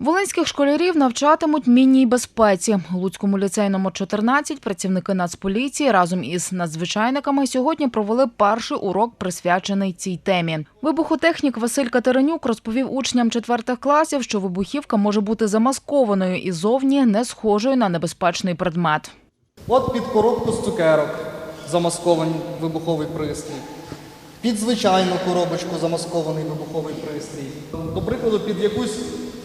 Волинських школярів навчатимуть мінній безпеці. У Луцькому ліцеї номер 14 працівники Нацполіції разом із надзвичайниками сьогодні провели перший урок, присвячений цій темі. Вибухотехнік Василь Катеринюк розповів учням четвертих класів, що вибухівка може бути замаскованою і зовні не схожою на небезпечний предмет. От під коробку з цукерок замаскований вибуховий пристрій. Під звичайну коробочку замаскований вибуховий пристрій. До прикладу, під якусь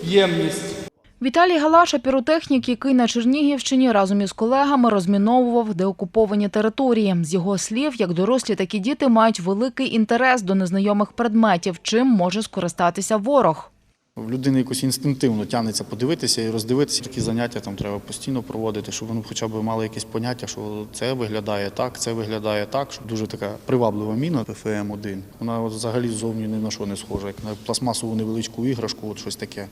ємність. Віталій Галаша, піротехнік, який на Чернігівщині разом із колегами розміновував деокуповані території. З його слів, як дорослі, так і діти мають великий інтерес до незнайомих предметів, чим може скористатися ворог. В людини якось інстинктивно тягнеться подивитися і роздивитися. Такі заняття там треба постійно проводити, щоб вони хоча б мали якесь поняття, що це виглядає так, це виглядає так. Щоб дуже така приваблива міна ПФМ-1. Вона от взагалі зовні ні на що не схожа, як на пластмасову невеличку іграшку, от щось таке.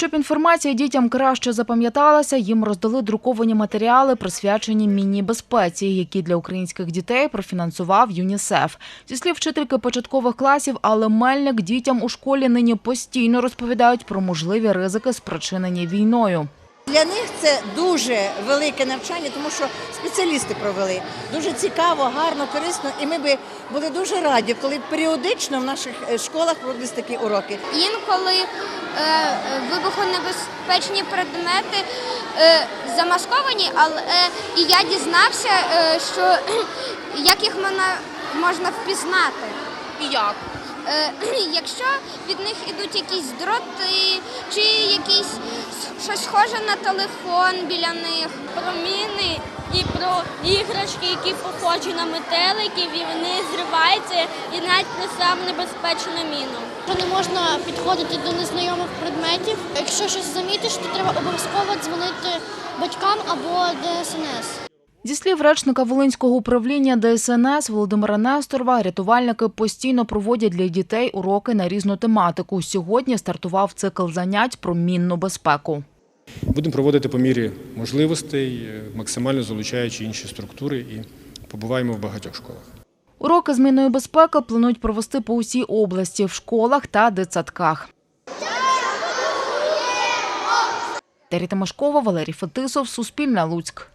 Щоб інформація дітям краще запам'яталася, їм роздали друковані матеріали, присвячені міні-безпеці, які для українських дітей профінансував ЮНІСЕФ. Зі слів вчительки початкових класів, але Мельник дітям у школі нині постійно розповідають про можливі ризики, спричинені війною. Для них це дуже велике навчання, тому що спеціалісти провели. Дуже цікаво, гарно, корисно, і ми би були дуже раді, коли б періодично в наших е, школах проводились такі уроки. Інколи е, е, вибухонебезпечні предмети е, замасковані, але е, і я дізнався, е, що як їх можна, можна впізнати. І як? Е, якщо від них ідуть якісь дроти чи якісь схоже на телефон біля них. Про міни і про іграшки, які похожі на метеликів, і вони зриваються і навіть несав небезпечну міну. Не можна підходити до незнайомих предметів. Якщо щось замітиш, то треба обов'язково дзвонити батькам або ДСНС. Зі слів речника Волинського управління ДСНС Володимира Несторова, рятувальники постійно проводять для дітей уроки на різну тематику. Сьогодні стартував цикл занять про мінну безпеку. Будемо проводити по мірі можливостей, е, максимально залучаючи інші структури і побуваємо в багатьох школах. Уроки з мінної безпеки планують провести по усій області в школах та дитсадках. Терри Тимошкова, Валерій Фетисов, Суспільне Луцьк.